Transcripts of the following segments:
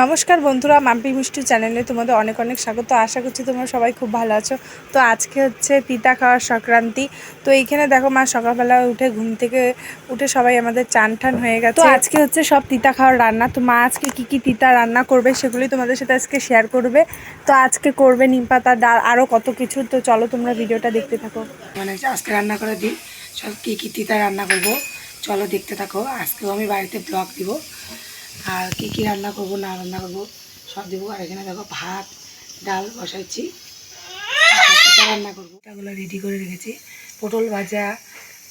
নমস্কার বন্ধুরা, মাম্পি মিষ্টি চ্যানেলে তোমাদের অনেক অনেক স্বাগত। আশা করছি তোমরা সবাই খুব ভালো আছো। তো আজকে হচ্ছে তিতা খাওয়ার সংক্রান্তি। তো এইখানে দেখো মা সকালবেলা উঠে ঘুম থেকে উঠে সবাই আমাদের চান টান হয়ে গেছে। তো আজকে হচ্ছে সব তিতা খাওয়ার রান্না। তো মা আজকে কি কি তিতা রান্না করবে সেগুলি তোমাদের সাথে আজকে শেয়ার করবে। তো আজকে করবে নিম পাতা, ডাল আরও কত কিছু। তো চলো তোমরা ভিডিওটা দেখতে থাকো। মানে আজকে রান্না করে দিই। সব কী কী তিতা রান্না করব? চলো দেখতে থাকো। আজকেও আমি বাড়িতে ব্লগ দিব। আর কী কী রান্না করব, না রান্না করব, সব দেবো। আর এখানে দেখো ভাত, ডাল বসাইছি। রান্না করব এগুলো রেডি করে রেখেছি। পটল ভাজা,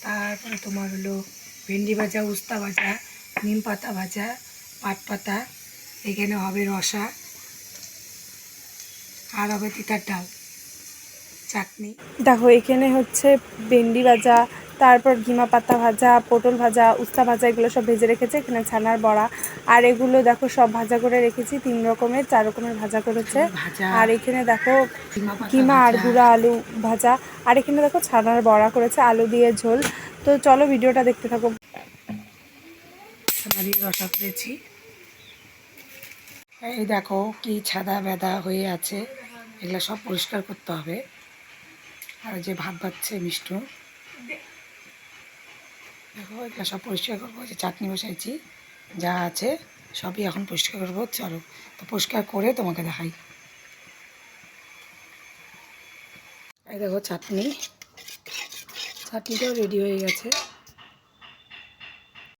তারপরে তোমার হলো ভেন্ডি ভাজা, উস্তা ভাজা, নিম পাতা ভাজা, পাট পাতা, এখানে হবে রসা, আর হবে তিতার ডাল, চাটনি। দেখো, এখানে হচ্ছে ভেন্ডি ভাজা তারপর ঘিমা পাতা ভাজা পটল ভাজা উস্তা ভাজা এগুলো সব ভেজে রেখেছে এখানে ছানার বড়া। আর এগুলো দেখো সব ভাজা করে রেখেছি তিন রকমের চার রকমের ভাজা করেছে। আর এখানে দেখো কিমা আর গুঁড়া আলু ভাজা। আর এখানে দেখো ছানার বড়া করেছে আলু দিয়ে ঝোল। তো চলো ভিডিওটা দেখতে থাকো। ছানা দিয়ে রসা করেছি। এই দেখো কি ছাদা বেদা হয়ে আছে এগুলো সব পরিষ্কার করতে হবে। আর যে ভাত বাচ্ছে মিষ্টু। দেখো এটা সব পরিষ্কার করব যে চাটনি বসাইছি, যা আছে সবই এখন পরিষ্কার করব, চলো। তো পরিষ্কার করে তোমাকে দেখাই। দেখো চাটনি, চাটনিটাও রেডি হয়ে গেছে।